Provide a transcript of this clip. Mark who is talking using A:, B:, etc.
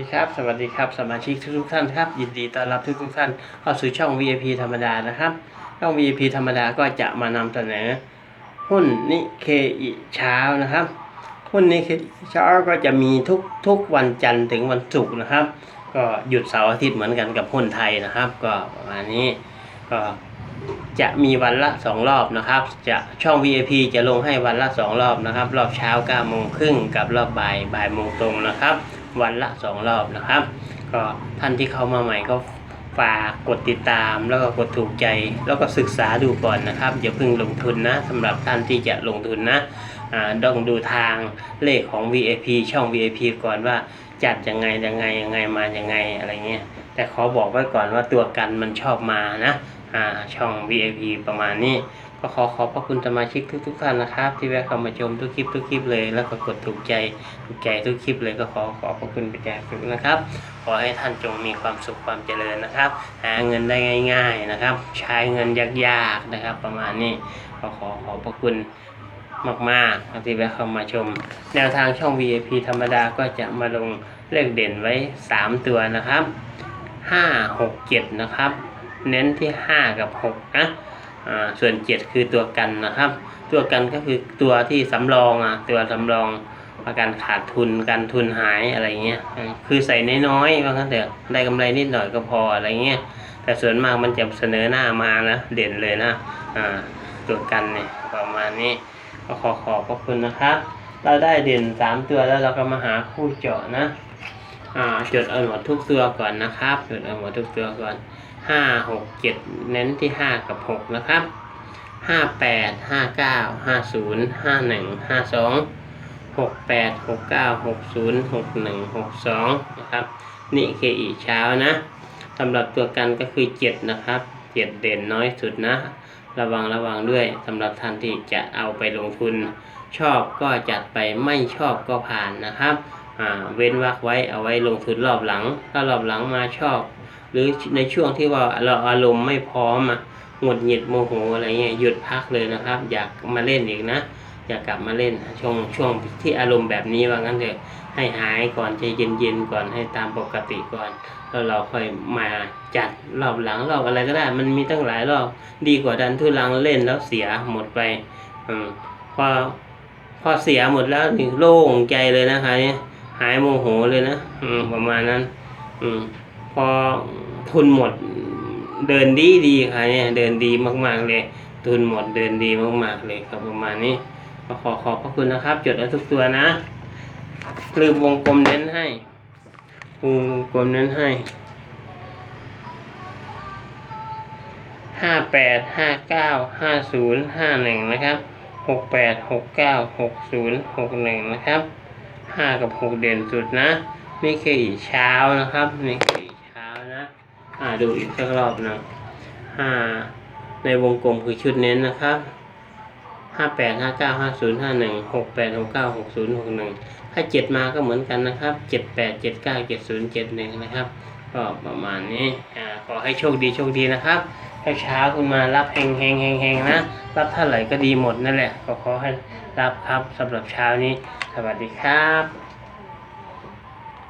A: ดีครับ สวัสดีครับสมาชิกทุกๆท่านครับยินดีต้อนรับทุกๆท่านเข้าสู่ช่อง VIP ธรรมดานะครับ ช่อง VIP ธรรมดาก็จะมานำเสนอ หุ้นนิเคอิเช้านะครับ หุ้นนิเคอิเช้าก็จะมีทุกทุกวันจันทร์ถึงวันศุกร์นะครับ ก็หยุดเสาร์อาทิตย์เหมือนกันกับหุ้นไทยนะครับ ก็ประมาณนี้ก็จะมีวันละสองรอบนะครับ จะช่อง VIP จะลงให้วันละสองรอบนะครับ รอบเช้า9โมงครึ่งกับรอบบ่ายบ่ายโมงตรงนะครับ วันละสองรอบนะครับ ก็ท่านที่เข้ามาใหม่ก็ฝากกดติดตามแล้วก็กดถูกใจ แล้วก็ศึกษาดูก่อนนะครับอย่าเพิ่งลงทุนนะสำหรับท่านที่จะลงทุนนะต้องดูทางเลขของ VIP ช่อง VIP ก่อนว่าจัดยังไงยังไงยังไงมายังไงอะไรเงี้ยแต่ขอบอกไว้ก่อนว่าตัวกันมันชอบมานะอ่าช่อง VIP ประมาณนี้ ก็ขอขอบพระคุณสมาชิกทุกๆท่านนะครับ ที่แวะเข้ามาชมทุกคลิปทุกคลิปเลย แล้วก็กดถูกใจถูกใจทุกคลิปเลยก็ขอขอบพระคุณเป็นอย่างสูงนะครับ ขอให้ท่านจงมีความสุขความเจริญนะครับ หาเงินได้ง่าย ๆนะครับ ใช้เงินยากๆนะครับ ประมาณนี้ก็ขอขอบพระคุณมากๆที่แวะเข้ามาชม แนวทางช่อง VIP ธรรมดาก็จะมาลงเลขเด่นไว้ 3 ตัวนะครับ 5 6 7 นะครับ เน้นที่ 5 กับ 6 นะ ส่วนเจ็ดคือตัวกันนะครับ ตัวกันก็คือตัวที่สำรองอะตัวสำรองประกันขาดทุนการทุนหายอะไรเงี้ยคือใส่น้อยๆว่างั้นเถอะได้กำไรนิดหน่อยก็พออะไรเงี้ยแต่ส่วนมากมันจะเสนอหน้ามานะเด่นเลยนะอ่าตัวกันเนี่ยประมาณนี้ก็ขอขอบพระคุณนะครับเราได้เด่นสามตัวแล้วเราก็มาหาคู่เจาะนะอ่าจดเอาหมดทุกตัวก่อนนะครับจดเอาหมดทุกตัวก่อน ห้าหกเจ็ดเน้นที่ห้ากับหกนะครับห้าแปดห้าเก้าห้าศูนย์ห้าหนึ่งห้าสองหกแปดหกเก้าหกศูนย์หกหนึ่งหกสองนะครับนี่เคอีเช้านะสำหรับตัวกันก็คือเจ็ดนะครับเจ็ดเด่นน้อยสุดนะ ระวังระวังด้วยสำหรับท่านที่จะเอาไปลงทุน ชอบก็จัดไปไม่ชอบก็ผ่านนะครับ เว้นวักไว้เอาไว้ลงทุนรอบหลัง ถ้ารอบหลังมาชอบ หรือในช่วงที่ว่าเราอารมณ์ไม่พร้อมอะหงุดหงิดโมโหอะไรเงี้ยหยุดพักเลยนะครับ อยากมาเล่นอีกนะ อยากกลับมาเล่นช่วงช่วงที่อารมณ์แบบนี้ว่างั้นเถอะให้หายก่อนใจเย็นๆก่อนให้ตามปกติก่อนแล้วเราค่อยมาจัดรอบหลังรอบอะไรก็ได้ มันมีตั้งหลายรอบดีกว่าดันทุลังเล่นแล้วเสียหมดไปอมพอพอเสียหมดแล้วนี่โล่งใจเลยนะคะเนี่ย หายโมโหเลยนะอืมประมาณนั้น อืมพอทุนหมดเดินดีดีค่ะเนี่ยเดินดีมากๆเลย ทุนหมดเดินดีมากๆเลยครับประมาณนี้ก็ขอขอบพระคุณนะครับ จดเอาทุกตัวนะลืมวงกลมเน้นให้วงกลมเน้นให้ห้าแปดห้าเก้าห้าศูนย์ห้าหนึ่งนะครับหกแปดหกเก้าหกศูนย์หกหนึ่งนะครับ ห้ากับหกเด่นสุดนะนี่คือเช้านะครับนี่คือเช้านะอ่าดูอีกสักรอบนะห้าในวงกลมคือชุดเน้นนะครับห้าแปดห้าเก้าห้าศูนย์ห้าหนึ่งหกแปดหกเก้าหกศูนย์หกหนึ่ง ถ้าเจ็ดมาก็เหมือนกันนะครับเจ็ดแปดเจ็ดเก้าเจ็ดศูนย์เจ็ดหนึ่งนะครับก็ประมาณนี้อ่าขอให้โชคดีโชคดีนะครับเช้าคุณมารับเฮงเฮงเฮงเฮงนะรับเท่าไหร่ก็ดีหมดนั่นแหละขอขอให้รับครับสำหรับเช้านี้ สวัสดีครับ